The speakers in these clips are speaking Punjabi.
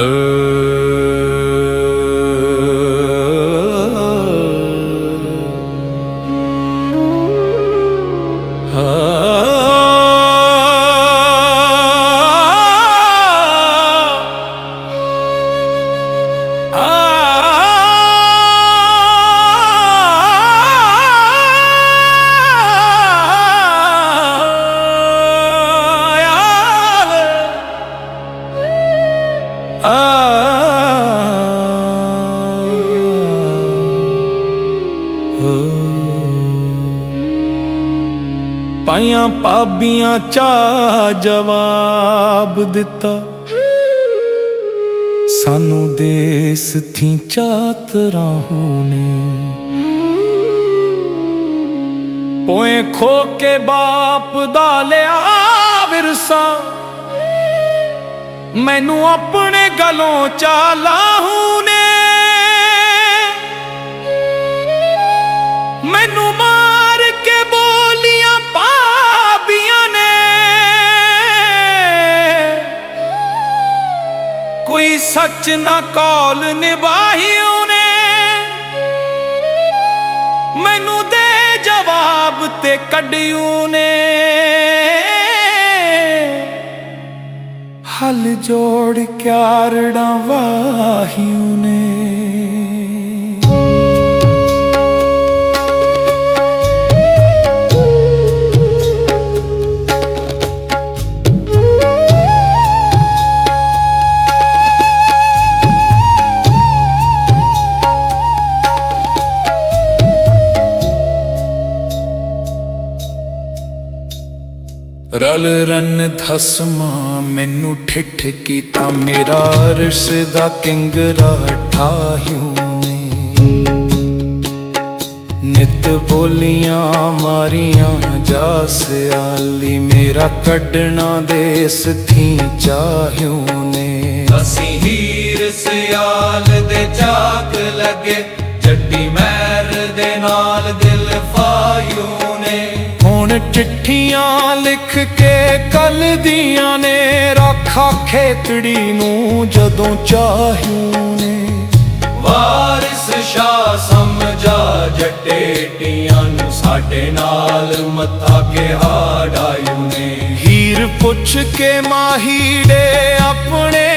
Oh. ਪਾਈਆਂ ਪਾਬੀਆਂ ਚਾ ਜਵਾਬ ਦਿੱਤਾ। ਸਾਨੂੰ ਦੇਸ ਥੀ ਚਾਤਰਾਹੂ ਨੇ ਪੋਏ ਖੋ ਕੇ ਬਾਪ ਦਾ ਲਿਆ ਵਿਰਸਾ। ਮੈਨੂੰ ਆਪਣੇ ਗਲੋਂ ਚਾਲਾਹੂ ਨੇ ਮੈਨੂੰ ਮਾਰ ਕੇ ਬੋਲੀਆਂ ਪਾਬੀਆਂ ਨੇ। ਕੋਈ ਸੱਚ ਨਾ ਕੌਲ ਨਿਭਾਈ ਉਹਨੇ ਮੈਨੂੰ ਦੇ ਜਵਾਬ ਤੇ ਕੱਢਿਓ ਨੇ। ਹਲ ਜੋੜ ਕਿਆਰੜਾਂ ਵਾਹੀਓ ਨੇ। ਰਲ ਰਨ ਧਸਮਾ ਮੈਨੂੰ ਠਿੱਠ ਕੀਤਾ ਮੇਰਾ ਅਰਸ਼ ਦਾ ਕਿੰਗਰਾ ਠਾਹਿਉ ਨਿਤ ਬੋਲੀਆਂ ਮਾਰੀਆਂ ਜਾ ਸਿਆਲੀ, ਮੇਰਾ ਕੱਢਣਾ ਦੇਸ ਥੀ ਚਾਹਿਉ ਨੇ। ਅਸੀਂ ਹੀਰ ਸਿਆਲ ਦੇ ਚਾਕ ਲੱਗੇ, ਜੱਟੀ ਮਹਿਰ ਦੇ ਨਾਲ ਦਿਲ ਚਿੱਠੀਆਂ ਲਿਖ ਕੇ ਕੱਲ ਦੀਆਂ ਨੇ ਰੱਖਾ ਖੇਤੜੀ ਨੂੰ ਜਦੋਂ ਚਾਹਿਉ ਨੇ। ਵਾਰਿਸ ਸ਼ਾ ਸਮਝਾ ਜੱਟੇ ਟੀਆਂ ਨੂੰ ਸਾਡੇ ਨਾਲ ਮੱਥਾ ਕੇ ਹਾੜਾਇਓ ਨੇ। ਹੀਰ ਪੁੱਛ ਕੇ ਮਾਹੀੜੇ ਆਪਣੇ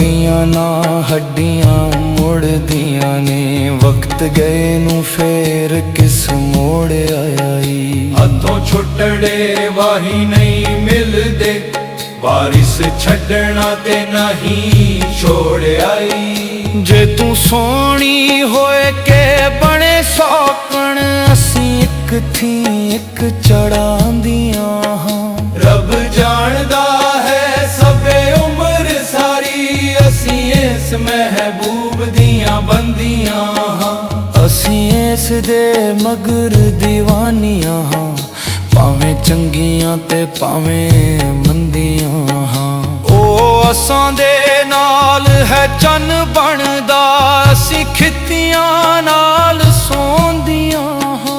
ਗਈਆਂ ਨਾ ਹੱਡੀਆਂ ਮੁੜਦੀਆਂ ਨੇ ਵਕਤ ਗਏ ਨੂੰ ਫੇਰ ਕਿਸ ਮੋੜ ਆਈ। ਹੱਥੋਂ ਛੁੱਟੜੇ ਵਾਹੀ ਨਹੀਂ ਮਿਲਦੇ। ਵਾਰਿਸ ਛੱਡਣਾ ਤੇ ਨਹੀਂ ਛੋੜਾਈ ਜੇ ਤੂੰ ਸੋਹਣੀ ਹੋਏ ਕੇ ਬਣੇ ਸੌਕਣ ਅਸੀਂ ਇੱਕ ਥੀ ਇੱਕ ਚੜਾਂਦੀਆਂ ਹਾਂ। ਰੱਬ ਜਾਣਦਾ ਹੈ ਸਭੇ ਉਮਰ ਸਾਰੀ ਅਸੀਂ ਇਸ ਮਹਿਬੂਬ ਦੀਆਂ ਬੰਦੀਆਂ ਹਾਂ। ਅਸੀਂ ਇਸ ਦੇ ਮਗਰ دیਵਾਨੀਆਂ ਹਾਂ। ਭਾਵੇਂ ਚੰਗੀਆਂ ਤੇ ਭਾਵੇਂ ਮੰਦੀਆਂ ਹਾਂ ਅਸਾਂ ਦੇ ਨਾਲ ਹੈ ਚੰਨ ਬਣਦਾ ਅਸੀਂ ਖਿੱਤੀਆਂ ਨਾਲ ਸੌਂਦੀਆਂ ਹਾਂ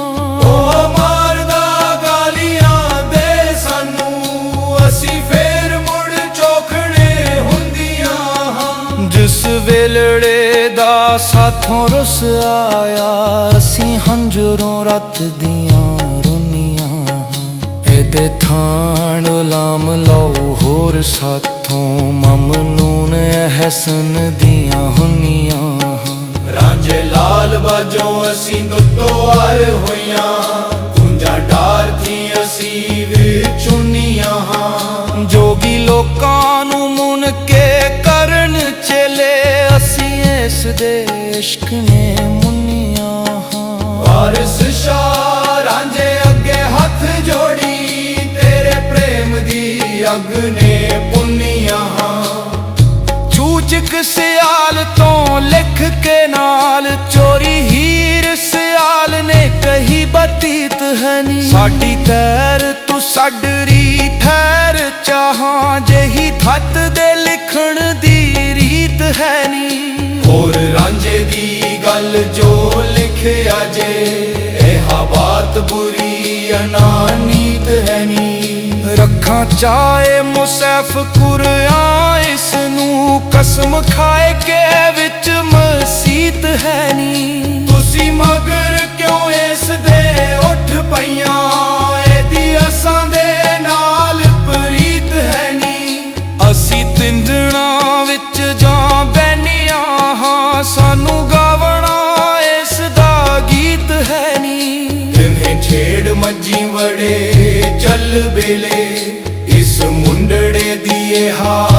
ਉਹ ਮਾਰਦਾ ਗਾਲੀਆਂ ਦੇ ਸਾਨੂੰ ਅਸੀਂ ਫੇਰ ਮੁੜ ਚੋਖਣੇ ਹੁੰਦੀਆਂ ਹਾਂ ਜਿਸ ਵੇਲੜੇ ਦਾ ਸਾਥੋਂ ਰੁਸ ਆਇਆ ਅਸੀਂ ਹੰਝਰੋਂ ਰਤ ਦੀਆਂ ਰੁਨੀਆਂ। ਇਹਦੇ ਥਾਣ ਲਾਮ ਲਓ ਹੋਰ ਸਾਥੋਂ ਮਮਨੂਨ ਅਹਸਨ ਦੀਆਂ ਹੁੰਨੀਆਂ। ਰਾਂਝੇ ਲਾਲ ਬਾਜੋਂ ਅਸੀਂ ਦੁੱਤੋ ਆਏ ਹੋਈਆਂ। ਗੁੰਜਾਂ ਡਾਰ ਥੀ ਅਸੀਂ ਵਿਚੁੰਨੀਆਂ ਹਾਂ। ਜੋਗੀ ਲੋਕਾਂ ਨੂੰ ਮੁਨ ਕੇ ਕਰਨ ਚਲੇ ਅਸੀਂ ਇਸ ਦੇ ਇਸ਼ਕ ਨੇ ਮੁੰਨੀਆਂ ਹਾਂ। ਵਾਰਿਸ ਸ਼ਾਹ ਰਾਂਝੇ ਅੱਗੇ ਹੱਥ ਜੋੜੀ ਤੇਰੇ ਪ੍ਰੇਮ ਦੀ ਅਗ ਨੇ ਸਿਆਲ ਤੋਂ ਲਿਖ ਕੇ ਨਾਲ, ਚੋਰੀ ਹੀਰ ਸਿਆਲ ਨੇ ਕਹੀ ਬਤੀਤ ਹਨੀ। ਸਾਡੀ ਤੈਰ ਤੂੰ ਸਾਡਰੀ ਠਹਿਰ ਚਾਹਾਂ ਜਹੀ ਥੱਤ ਦੇ ਲਿਖਣ ਦੀ ਰੀਤ ਹੈ ਨੀ। ਹੋਰ ਰਾਂਝੇ ਦੀ ਗੱਲ ਜੋ ਲਿਖਿਆ ਜੇ ਇਹ ਬਾਤ ਬੁਰੀ ਅਨਾਨੀਤ ਹੈ ਨੀ। ਰੱਖਾਂ ਚਾਏ ਮੁਸੈਫ ਕੁਰਾਨ ਕਸਮ ਖਾਏ ਕੇ ਵਿੱਚ ਮਸੀਤ ਹੈ ਨੀ। ਤੁਸੀਂ ਮਗਰ ਕਿਉਂ ਇਸ ਦੇ ਉੱਠ ਪਈਆਂ? ਇਹਦੀ ਅਸਾਂ ਦੇ ਨਾਲ ਪ੍ਰੀਤ ਹੈ ਨੀ। ਅਸੀਂ ਤਿੰਦਣਾ ਵਿੱਚ ਜਾਂ ਬੈਨੀਆਂ ਹਾਂ, ਸਾਨੂੰ ਗਾਵਣਾ ਇਸ ਦਾ ਗੀਤ ਹੈ ਨੀ। ਤਿੰਨੇ ਛੇੜ ਮੱਜੀ ਵੜੇ ਚੱਲ ਬੇਲੇ, ਇਸ ਮੁੰਡੜੇ ਦੀ ਇਹ ਹਾਰੀਤ